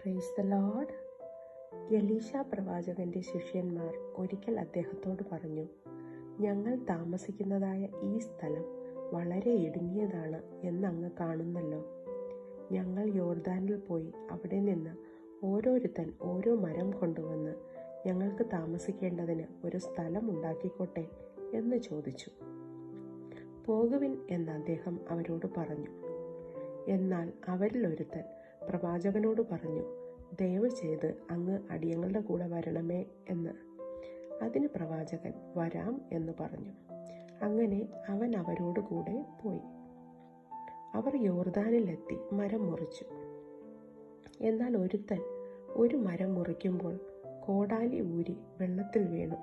Praise the load Elisha പ്രവാചകന്റെ ശിഷ്യന്മാർ ഒരിക്കൽ അദ്ദേഹത്തോട് പറഞ്ഞു ഞങ്ങൾ താമസിക്കുന്നതായ ഈ സ്ഥലം വളരെ ഇടുങ്ങിയതാണ് എന്നങ്ങ് കാണുന്നല്ലോ. ഞങ്ങൾ യോർദാനിൽ പോയി അവിടെ നിന്ന് ഓരോരുത്തൻ ഓരോ മരം കൊണ്ടുവന്ന് ഞങ്ങൾക്ക് താമസിക്കേണ്ടതിന് ഒരു സ്ഥലം ഉണ്ടാക്കിക്കോട്ടെ എന്ന് ചോദിച്ചു. പോകുവിൻ എന്ന് അദ്ദേഹം അവരോട് പറഞ്ഞു. എന്നാൽ അവരിൽ ഒരുത്തൻ പ്രവാചകനോട് പറഞ്ഞു ദയവ് ചെയ്ത് അങ്ങ് അടിയങ്ങളുടെ കൂടെ വരണമേ എന്ന്. അതിന് പ്രവാചകൻ വരാം എന്ന് പറഞ്ഞു. അങ്ങനെ അവൻ അവരോട് കൂടെ പോയി. അവർ യോർദാനിലെത്തി മരം മുറിച്ചു. എന്നാൽ ഒരുത്തൻ ഒരു മരം മുറിക്കുമ്പോൾ കോടാലി ഊരി വെള്ളത്തിൽ വീണു.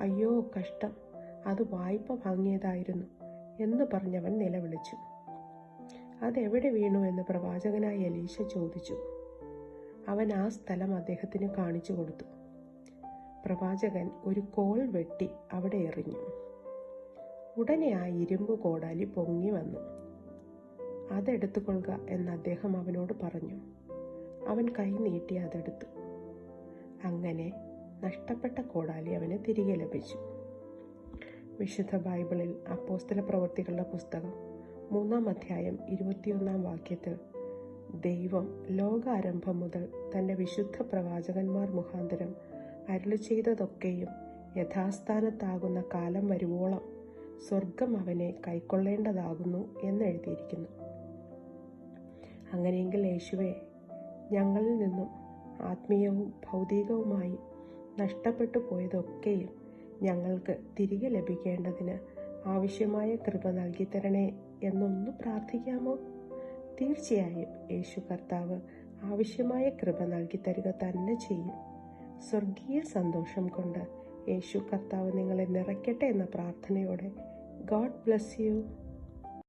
അയ്യോ കഷ്ടം. അത് വായ്പ വാങ്ങിയതായിരുന്നു എന്ന് പറഞ്ഞവൻ നിലവിളിച്ചു. അതെവിടെ വീണു എന്ന് പ്രവാചകനായ എലീശ ചോദിച്ചു. അവൻ ആ സ്ഥലം അദ്ദേഹത്തിന് കാണിച്ചു കൊടുത്തു. പ്രവാചകൻ ഒരു കോൾ വെട്ടി അവിടെ എറിഞ്ഞു. ഉടനെ ആ ഇരുമ്പ് കോടാലി പൊങ്ങി വന്നു. അതെടുത്തുകൊള്ളുക എന്ന് അദ്ദേഹം അവനോട് പറഞ്ഞു. അവൻ കൈ നീട്ടി അതെടുത്തു. അങ്ങനെ നഷ്ടപ്പെട്ട കോടാലി അവന് തിരികെ ലഭിച്ചു. വിശുദ്ധ ബൈബിളിൽ അപ്പോസ്തല പ്രവൃത്തികളുടെ പുസ്തകം മൂന്നാം അധ്യായം ഇരുപത്തിയൊന്നാം വാക്യത്തിൽ ദൈവം ലോകാരംഭം മുതൽ തന്റെ വിശുദ്ധ പ്രവാചകന്മാർ മുഖാന്തരം അരുളി ചെയ്തതൊക്കെയും യഥാസ്ഥാനത്താകുന്ന കാലം വരുവോളം സ്വർഗം അവനെ കൈക്കൊള്ളേണ്ടതാകുന്നു എന്നെഴുതിയിരിക്കുന്നു അങ്ങനെയെങ്കിൽ യേശുവെ ഞങ്ങളിൽ നിന്നും ആത്മീയവും ഭൗതികവുമായി നഷ്ടപ്പെട്ടു പോയതൊക്കെയും ഞങ്ങൾക്ക് തിരികെ ലഭിക്കേണ്ടതിന് ആവശ്യമായ കൃപ നൽകി തരണേ എന്നൊന്ന് പ്രാർത്ഥിക്കാമോ? തീർച്ചയായും യേശു കർത്താവ് ആവശ്യമായ കൃപ നൽകി തരിക തന്നെ ചെയ്യും. സ്വർഗീയ സന്തോഷം കൊണ്ട് യേശു കർത്താവ് നിങ്ങളെ നിറയ്ക്കട്ടെ എന്ന പ്രാർത്ഥനയോടെ ഗോഡ് ബ്ലസ് യു.